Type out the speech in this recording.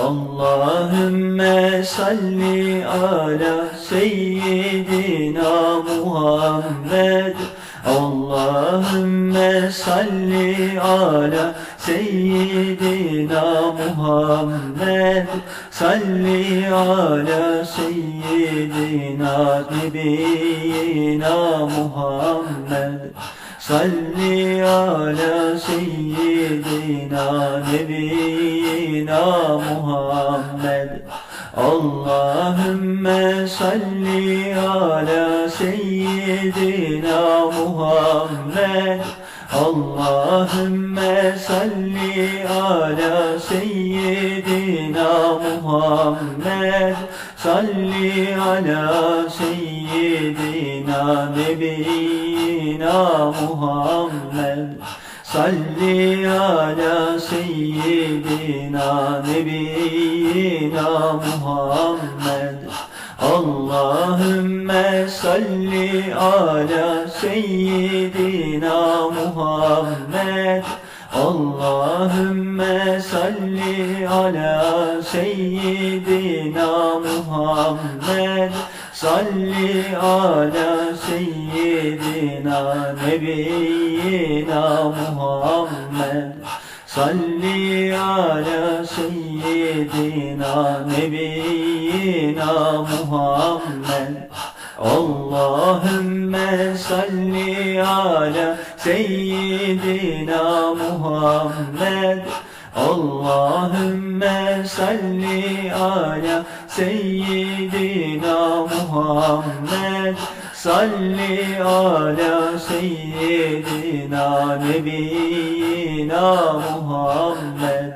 Allahümme salli ala seyyidina Muhammed. Allahümme salli ala seyyidina Muhammed. Salli ala seyyidina nebiyina Muhammed Salli ala seyyidina nebiyina Muhammed. Allahümme salli ala seyyidina Muhammed. Allahümme salli ala seyyidina Muhammed. Salli ala seyyidina nebiyina Muhammed. Salli ala seyyidina nebiyina Muhammed. Allahümme salli ala seyyidina Muhammed. Allahümme salli ala seyyidina Muhammed Salli ala seyyidina nebiyina Muhammed. Salli ala seyyidina nebiyina Muhammed. Allahümme salli ala seyyidina Muhammed. Allahümme salli ala seyyidina Muhammed Salli ala seyyidina nebiyina Muhammed